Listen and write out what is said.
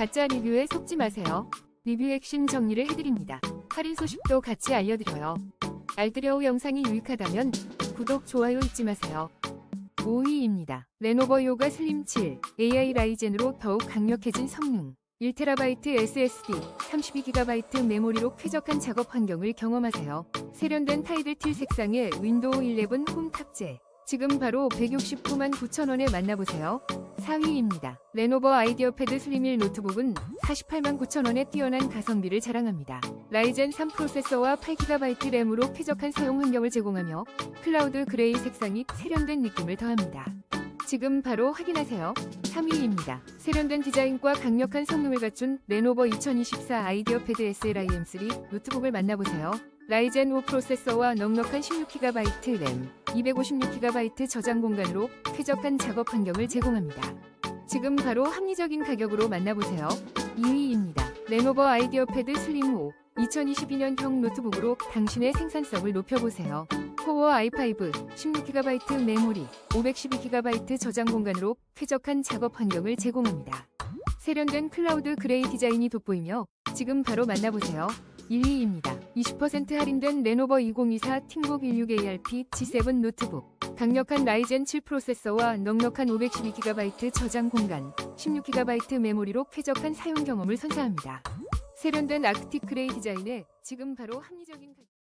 가짜 리뷰에 속지 마세요. 리뷰 핵심 정리를 해드립니다. 할인 소식도 같이 알려드려요. 알뜰여우 영상이 유익하다면 구독, 좋아요 잊지 마세요. 5위입니다. 레노버 요가 슬림 7 AI 라이젠으로 더욱 강력해진 성능 1TB SSD, 32GB 메모리로 쾌적한 작업 환경을 경험하세요. 세련된 타이들 틸 색상의 윈도우 11 홈 탑재. 지금 바로 169만 9천원에 만나보세요. 4위입니다. 레노버 아이디어 패드 슬림 1 노트북은 48만 9천원의 뛰어난 가성비를 자랑합니다. 라이젠 3 프로세서와 8GB 램으로 쾌적한 사용 환경을 제공하며 클라우드 그레이 색상이 세련된 느낌을 더합니다. 지금 바로 확인하세요. 3위입니다. 세련된 디자인과 강력한 성능을 갖춘 레노버 2024 아이디어 패드 SLIM3 노트북을 만나보세요. 라이젠 5 프로세서와 넉넉한 16GB 램, 256GB 저장 공간으로 쾌적한 작업 환경을 제공합니다. 지금 바로 합리적인 가격으로 만나보세요. 2위입니다. 레노버 아이디어 패드 슬림 5 2022년형 노트북으로 당신의 생산성을 높여보세요. 코어 i5, 16GB 메모리, 512GB 저장 공간으로 쾌적한 작업 환경을 제공합니다. 세련된 클라우드 그레이 디자인이 돋보이며 지금 바로 만나보세요. 1위입니다. 20% 할인된 레노버 2024 팅북 16ARP G7 노트북. 강력한 라이젠 7 프로세서와 넉넉한 512GB 저장 공간, 16GB 메모리로 쾌적한 사용 경험을 선사합니다. 세련된 아크틱 그레이 디자인에 지금 바로 합리적인 가격